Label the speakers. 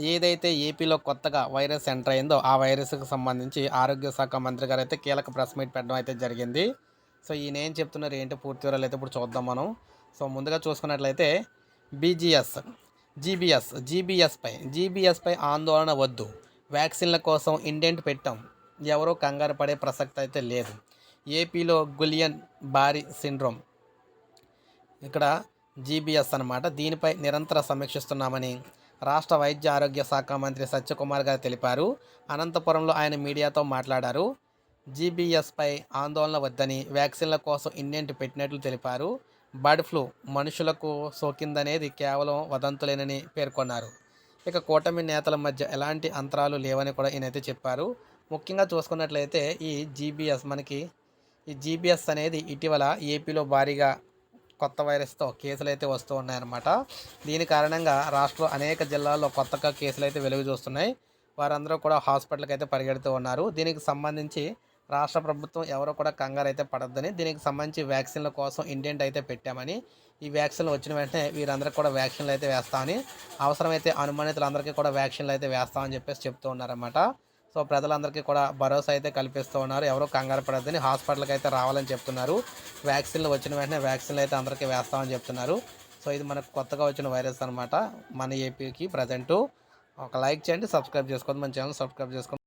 Speaker 1: ఏదైతే ఏపీలో కొత్తగా వైరస్ ఎంటర్ అయిందో ఆ వైరస్కి సంబంధించి ఆరోగ్య శాఖ మంత్రి గారు అయితే కీలక ప్రెస్ మీట్ పెట్టడం అయితే జరిగింది. సో ఈయన ఏం చెప్తున్నారు ఏంటి పూర్తి వివరాలు అయితే ఇప్పుడు చూద్దాం మనం. సో ముందుగా చూసుకున్నట్లయితే బీజీఎస్ జీబీఎస్ జీబీఎస్పై జీబీఎస్పై ఆందోళన వద్దు. వ్యాక్సిన్ల కోసం ఇండెంట్ పెట్టాం. ఎవరో కంగారు పడే ప్రసక్తి అయితే లేదు. ఏపీలో గులియన్ బారీ సిండ్రోమ్. ఇక్కడ జీబీఎస్ అన్నమాట. దీనిపై నిరంతర సమీక్షిస్తున్నామని రాష్ట్ర వైద్య ఆరోగ్య శాఖ మంత్రి సత్యకుమార్ గారు తెలిపారు. అనంతపురంలో ఆయన మీడియాతో మాట్లాడారు. జీబీఎస్పై ఆందోళన వద్దని వ్యాక్సిన్ల కోసం ఇండెంట్ పెట్టినట్లు తెలిపారు. బర్డ్ ఫ్లూ మనుషులకు సోకిందనేది కేవలం వదంతులేనని పేర్కొన్నారు. ఇక కూటమి నేతల మధ్య ఎలాంటి అంతరాలు లేవని కూడా ఈయనైతే చెప్పారు. ముఖ్యంగా చూసుకున్నట్లయితే ఈ జీబీఎస్ మనకి ఈ జీబీఎస్ అనేది ఇటీవల ఏపీలో భారీగా కొత్త వైరస్తో కేసులు అయితే వస్తూ ఉన్నాయన్నమాట. దీని కారణంగా రాష్ట్రంలో అనేక జిల్లాల్లో కొత్తగా కేసులు అయితే వెలుగు చూస్తున్నాయి. వారందరూ కూడా హాస్పిటల్కి అయితే పరిగెడుతూ ఉన్నారు. దీనికి సంబంధించి రాష్ట్ర ప్రభుత్వం ఎవరో కూడా కంగారు అయితే పడద్దని దీనికి సంబంధించి వ్యాక్సిన్ల కోసం ఇండెంట్ అయితే పెట్టామని ఈ వ్యాక్సిన్లు వచ్చిన వెంటనే వీరందరికీ కూడా వ్యాక్సిన్లు అయితే వేస్తామని అవసరమైతే అనుమానితులందరికీ కూడా వ్యాక్సిన్లు అయితే వేస్తామని చెప్పేసి చెప్తూ ఉన్నారన్నమాట. సో ప్రజలందరికీ కూడా భరోసా అయితే కల్పిస్తూ ఉన్నారు. ఎవరో కంగారు పడద్దని హాస్పిటల్కి అయితే రావాలని చెప్తున్నారు. వ్యాక్సిన్లు వచ్చిన వెంటనే వ్యాక్సిన్లు అయితే అందరికీ వేస్తామని చెప్తున్నారు. సో ఇది మనకు కొత్తగా వచ్చిన వైరస్ అనమాట మన ఏపీకి ప్రజెంటు. ఒక లైక్ చేయండి సబ్స్క్రైబ్ చేసుకోండి. మన ఛానల్ సబ్స్క్రైబ్ చేసుకోండి.